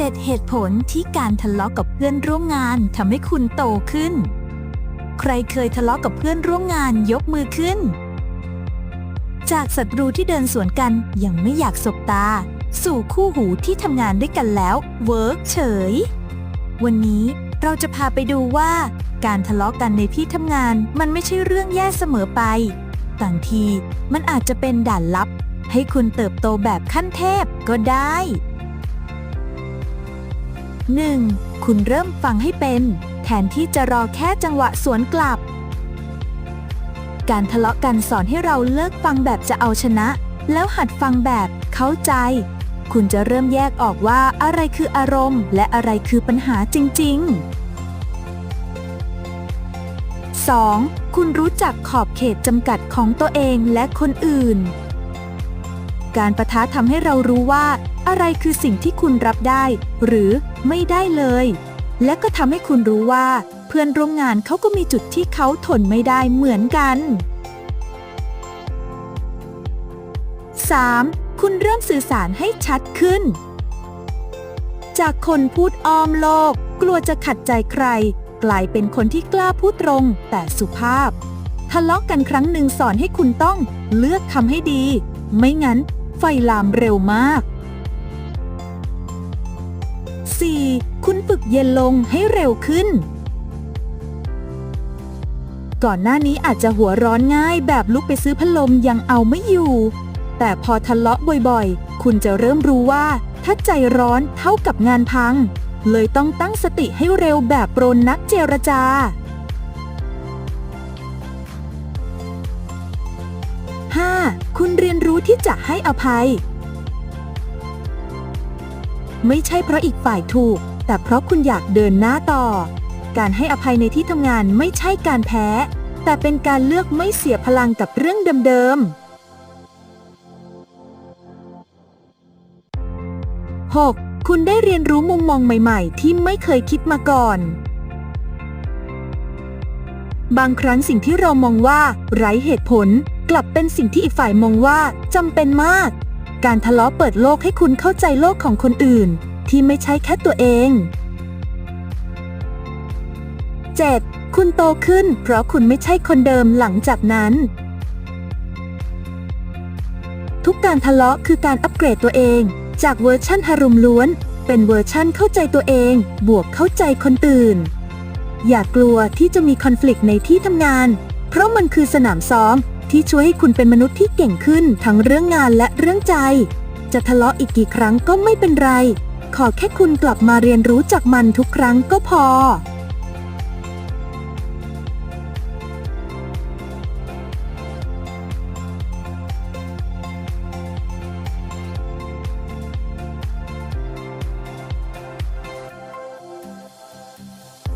7 เหตุผลที่การทะเลาะกับเพื่อนร่วมงานทำให้คุณโตขึ้น ใครเคยทะเลาะกับเพื่อนร่วมงานยกมือขึ้น จากศัตรูที่เดินสวนกันยังไม่อยากสบตา สู่คู่หูที่ทำงานด้วยกันแล้วเวิร์กเฉย วันนี้เราจะพาไปดูว่า การทะเลาะกันในที่ทำงานมันไม่ใช่เรื่องแย่เสมอไปบางทีมันอาจจะเป็นด่านลับ ให้คุณเติบโตแบบขั้นเทพก็ได้ 1. คุณเริ่มฟังให้เป็น แทนที่จะรอแค่จังหวะสวนกลับ การทะเลาะกันสอนให้เราเลิกฟังแบบจะเอาชนะ แล้วหัดฟังแบบเข้าใจ คุณจะเริ่มแยกออกว่าอะไรคืออารมณ์ และอะไรคือปัญหาจริง ๆ 2. คุณรู้จักขอบเขตจำกัดของตัวเองและคนอื่น การประทะทำให้เรารู้ว่า อะไรคือสิ่งที่คุณรับได้ หรือ ไม่ได้เลย และก็ทำให้คุณรู้ว่า เพื่อนร่วมงานเขาก็มีจุดที่เขาทนไม่ได้เหมือนกัน 3. คุณเริ่มสื่อสารให้ชัดขึ้น จากคนพูดอ้อมโลก กลัวจะขัดใจใคร กลายเป็นคนที่กล้าพูดตรงแต่สุภาพ ทะเลาะกันครั้งหนึ่งสอนให้คุณต้องเลือกคำให้ดี ไม่งั้นไฟลามเร็วมาก 4. คุณฝึกเย็นลงให้เร็วขึ้น ก่อนหน้านี้อาจจะหัวร้อนง่ายแบบลุกไปซื้อพัดลมยังเอาไม่อยู่ แต่พอทะเลาะบ่อยๆ คุณจะเริ่มรู้ว่า ถ้าใจร้อนเท่ากับงานพัง เลยต้องตั้งสติให้เร็วแบบโปรนนักเจรจา 5. คุณเรียนรู้ที่จะให้อภัย ไม่ใช่เพราะอีกฝ่ายถูก แต่เพราะคุณอยากเดินหน้าต่อ การให้อภัยในที่ทำงานไม่ใช่การแพ้ แต่เป็นการเลือกไม่เสียพลังกับเรื่องเดิมๆ 6. คุณได้เรียนรู้มุมมองใหม่ ๆ ที่ไม่เคยคิดมาก่อนบางครั้งสิ่งที่เรามองว่า ไร้เหตุผล กลับเป็นสิ่งที่อีกฝ่ายมองว่าจำเป็นมาก การทะเลาะเปิดโลกให้คุณเข้าใจโลกของคนอื่น ที่ไม่ใช่แค่ตัวเอง 7. คุณโตขึ้น เพราะคุณไม่ใช่คนเดิมหลังจากนั้น ทุกการทะเลาะคือการอัปเกรดตัวเอง จากเวอร์ชั่นฮารุมล้วน เป็นเวอร์ชั่นเข้าใจตัวเอง บวกเข้าใจคนอื่น อย่ากลัวที่จะมีคอน FLICT ในที่ทำงาน เพราะมันคือสนามซ้อม ที่ช่วยให้คุณเป็นมนุษย์ที่เก่งขึ้นทั้งเรื่องงานและเรื่องใจ จะทะเลาะอีกกี่ครั้งก็ไม่เป็นไร ขอแค่คุณกลับมาเรียนรู้จากมันทุกครั้งก็พอ